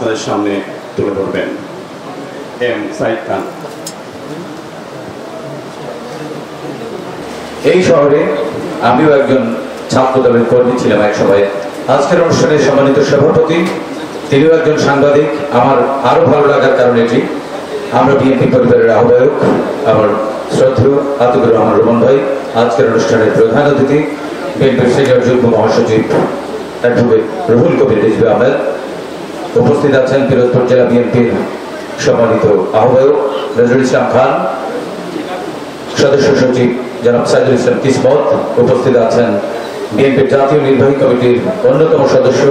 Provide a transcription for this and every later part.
আপনাদের সামনে তুলে ধরবেন। এম সাইদ খান এই শহরে আমিও একজন ছাত্র দলের কর্মী ছিলাম এক সময়ে। আজকের অনুষ্ঠানের সম্মানিত সভাপতি, তিনিও একজন সাংবাদিক। আমার আরও ভালো লাগার কারণ এটি। আমরা বিএনপি পরিবারের আহ্বায়ক, আমার শ্রদ্ধেয় আতিকুর রহমান রোমন ভাই, আজকের অনুষ্ঠানের প্রধান অতিথি, বিএনপির সিনিয়র যুগ্ম মহাসচিব অ্যাডভোকেট রুহুল কবির রিজভি আহমেদ। উপস্থিত আছেন পিরোজপুর জেলা বিএনপির সম্মানিত আহ্বায়ক নজরুল ইসলাম খান, সদস্য সচিব জনাব সাইদুল ইসলাম কিসমত, উপস্থিত আছেন বিএনপির জাতীয় নির্বাহী কমিটির অন্যতম সদস্য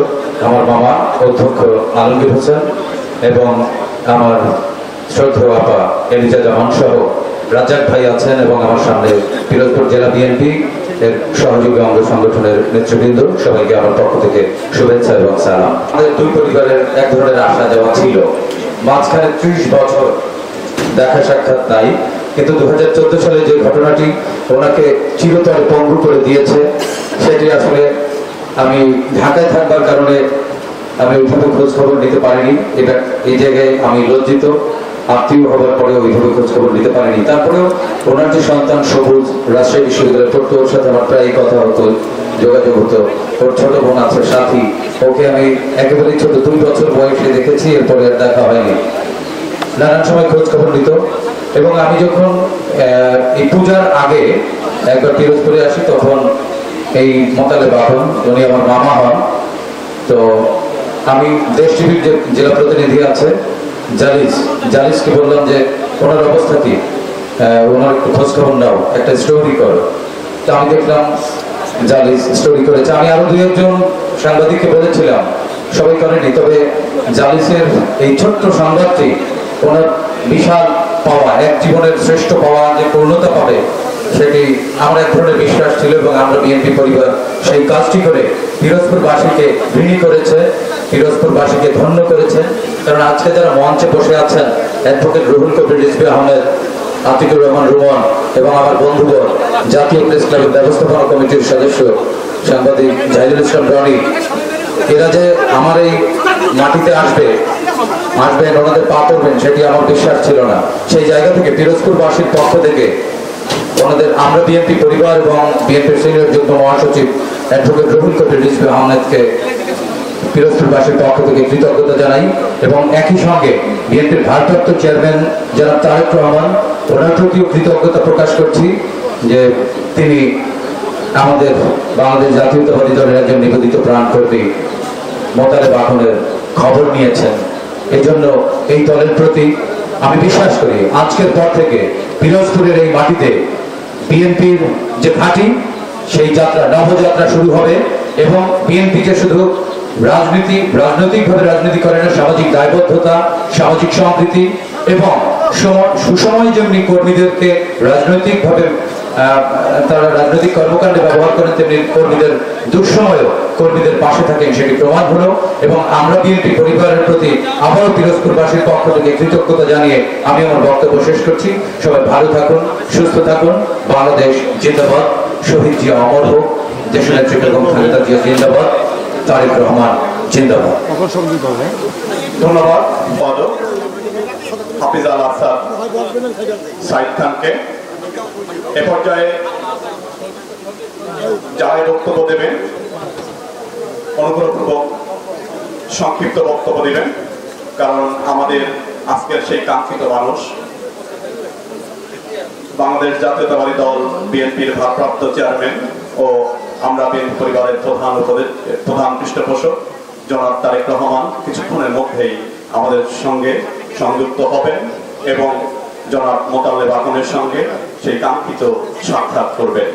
আমার মামা অধ্যক্ষ আলমগীর হোসেন এবং আমার শ্রদ্ধেয় আপা এলিজা জামান সহ রাজ্জাক ভাই আছেন এবং আমার সামনে পিরোজপুর জেলা বিএনপি এর সহযোগী অঙ্গ সংগঠনের নেতৃবৃন্দ, সবাইকে আমার পক্ষ থেকে শুভেচ্ছা এবং সালাম। আমাদের দুই পরিবারের এক ধরনের আশা দেওয়া ছিল। মাঝখানে ত্রিশ বছর দেখা সাক্ষাৎ নাই, কিন্তু দু হাজার চোদ্দ সালে যে ঘটনাটি ওনাকে চিরতরে পঙ্গু করে দিয়েছে, সেটি আসলে আমি ঢাকায় থাকবার কারণে আমি ওইভাবে খোঁজ খবর নিতে পারিনি। এটা এই জায়গায় আমি লজ্জিত। আত্মীয় হবার পরে ওইভাবে খোঁজ খবর নিতে পারেনি। তারপরেও ওনার যে সন্তান সবুজ, রাজশাহী বিশ্ববিদ্যালয়ে পড়তো ওর সাথে আমার প্রায় কথা হতো, যোগাযোগ হতো। ওর ছোট বোন আছে, সাথী। ওকে আমি একেবারেই ছোট, দুই বছর বয়সে দেখেছি, এরপরে আর দেখা হয়নি। নানান সময় খোঁজ খবর নিত এবং আমি যখন এই পূজার আগে একবার পিরোজপুরে আসি, তখন এই মোতালে বাহন উনি আমার মামা হন। তো আমি দেশ টিভির যে জেলা প্রতিনিধি আছে জালিস, জালিসকে বললাম যে, ওনার অবস্থা কি? ওনার একটু খোঁজ খবর নাও, একটা স্টোরি করো। তো আমি দেখলাম জালিস স্টোরি করেছে। আমি আরও দুই একজন সাংবাদিককে বলেছিলাম, সবাই করেনি, তবে জালিসের এই ছোট্ট সংবাদটি ওনার বিশাল পাওয়া, এক জীবনের শ্রেষ্ঠ পাওয়া, যে পূর্ণতা পাবে, সেটি আমার এক ধরনের বিশ্বাস ছিল এবং আমরা বিএনপি পরিবার সেই কাজটি করে পিরোজপুরবাসীকে ঋণী করেছে। পিরোজপুরবাসীকে ধন্য করেছে কারণ আজকে যারা মঞ্চে বসে আছেন, অ্যাডভোকেট রুহুল কবির, রিজভি আহমেদ, আতিকুর রহমান রুমন এবং আমার বন্ধুগণ, জাতীয় প্রেস ক্লাবের ব্যবস্থাপনা কমিটির সদস্য সাংবাদিক জাহিদুল ইসলাম রনি, এরা যে আমার এই মাটিতে আসবে আসবেন ওনাদের পা পড়বেন, সেটি আমার বিশ্বাস ছিল না। সেই জায়গা থেকে পিরোজপুরবাসীর পক্ষ থেকে, ওনাদের আমরা বিএনপি পরিবার এবং বিএনপির সিনিয়র যুগ্ম মহাসচিব অ্যাডভোকেট রবুল কবির, রিজভি আহমেদকে পিরোজপুরবাসীর পক্ষ থেকে কৃতজ্ঞতা জানাই এবং একই সঙ্গে বিএনপির ভারপ্রাপ্ত চেয়ারম্যান জনাব তারেক রহমান, ওনার প্রতিও কৃতজ্ঞতা প্রকাশ করছি যে তিনি আমাদের বাংলাদেশ জাতীয়তাবাদী দলের একজন নিবেদিত প্রাণ কর্মী মোতালে বাহনের খবর নিয়েছেন। এই জন্য এই দলের প্রতি আমি বিশ্বাস করি আজকের পর থেকে পিরোজপুরের এই মাটিতে বিএনপির যে ঘাঁটি, সেই যাত্রা, নবযাত্রা শুরু হবে এবং বিএনপিকে শুধু রাজনীতি, রাজনৈতিকভাবে না, সামাজিক দায়বদ্ধতা, সামাজিক সম্প্রীতি এবং সুসময় যেমনি কর্মীদেরকে রাজনৈতিকভাবে তারা রাজনৈতিক কর্মকাণ্ডে ব্যবহার করেন, তেমনি কর্মীদের দুঃসময়েও কর্মীদের পাশে থাকেন, সেটি প্রমাণ হলো এবং আমরা বিএনপি পরিবারের প্রতি আবারও পিরোজপুরবাসীর পক্ষ থেকে কৃতজ্ঞতা জানিয়ে আমি আমার বক্তব্য শেষ করছি। সবাই ভালো থাকুন, সুস্থ থাকুন, বাংলাদেশ জিন্দাবাদ, শহীদ জিয়া অমর হোক জিয়া জিন্দাবাদ। তারেক রহমান, জিন্দাবাদ। ধন্যবাদ পদক হাফিজ আল আসাদ সাইদ খানকে। এ পর্যায়ে যারাই বক্তব্য দেবেন, অনুগ্রহপূর্বক সংক্ষিপ্ত বক্তব্য দিবেন, কারণ আমাদের আজকের সেই কাঙ্ক্ষিত মানুষ বাংলাদেশ জাতীয়তাবাদী দল, বিএনপির ভারপ্রাপ্ত চেয়ারম্যান ও আমরা বিএনপি পরিবারের প্রধান প্রধান পৃষ্ঠপোষক, জনাব তারেক রহমান, কিছুক্ষণের মধ্যেই আমাদের সঙ্গে সংযুক্ত হবেন এবং জনাব মোতালে বাগনের সঙ্গে সেই কাঙ্ক্ষিত সাক্ষাৎ করবেন।